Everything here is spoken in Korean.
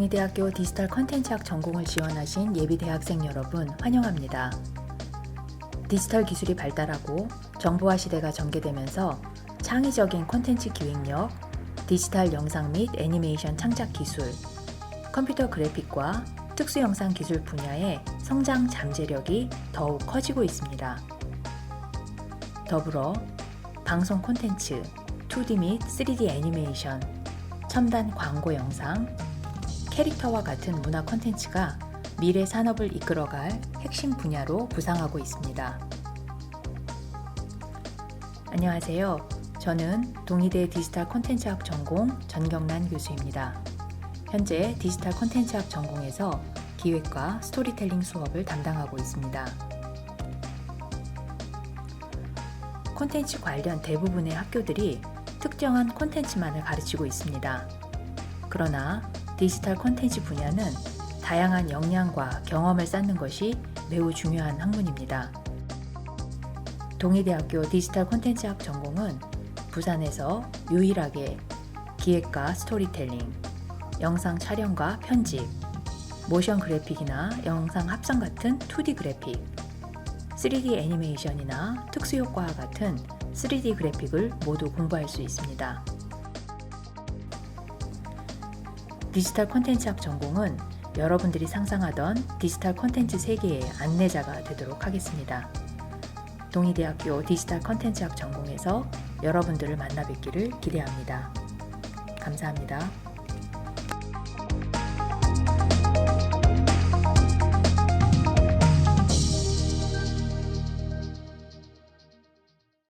동의대학교 디지털 컨텐츠학 전공을 지원하신 예비 대학생 여러분 환영합니다. 디지털 기술이 발달하고 정보화 시대가 전개되면서 창의적인 콘텐츠 기획력, 디지털 영상 및 애니메이션 창작 기술, 컴퓨터 그래픽과 특수 영상 기술 분야의 성장 잠재력이 더욱 커지고 있습니다. 더불어 방송 콘텐츠, 2D 및 3D 애니메이션, 첨단 광고 영상, 캐릭터와 같은 문화 콘텐츠가 미래 산업을 이끌어갈 핵심 분야로 부상하고 있습니다. 안녕하세요. 저는 동의대 디지털 콘텐츠학 전공 전경란 교수입니다. 현재 디지털 콘텐츠학 전공에서 기획과 스토리텔링 수업을 담당하고 있습니다. 콘텐츠 관련 대부분의 학교들이 특정한 콘텐츠만을 가르치고 있습니다. 그러나 디지털 콘텐츠 분야는 다양한 역량과 경험을 쌓는 것이 매우 중요한 학문입니다. 동의대학교 디지털 콘텐츠학 전공은 부산에서 유일하게 기획과 스토리텔링, 영상 촬영과 편집, 모션 그래픽이나 영상 합성 같은 2D 그래픽, 3D 애니메이션이나 특수효과와 같은 3D 그래픽을 모두 공부할 수 있습니다. 디지털 콘텐츠학 전공은 여러분들이 상상하던 디지털 콘텐츠 세계의 안내자가 되도록 하겠습니다. 동의대학교 디지털 콘텐츠학 전공에서 여러분들을 만나 뵙기를 기대합니다. 감사합니다.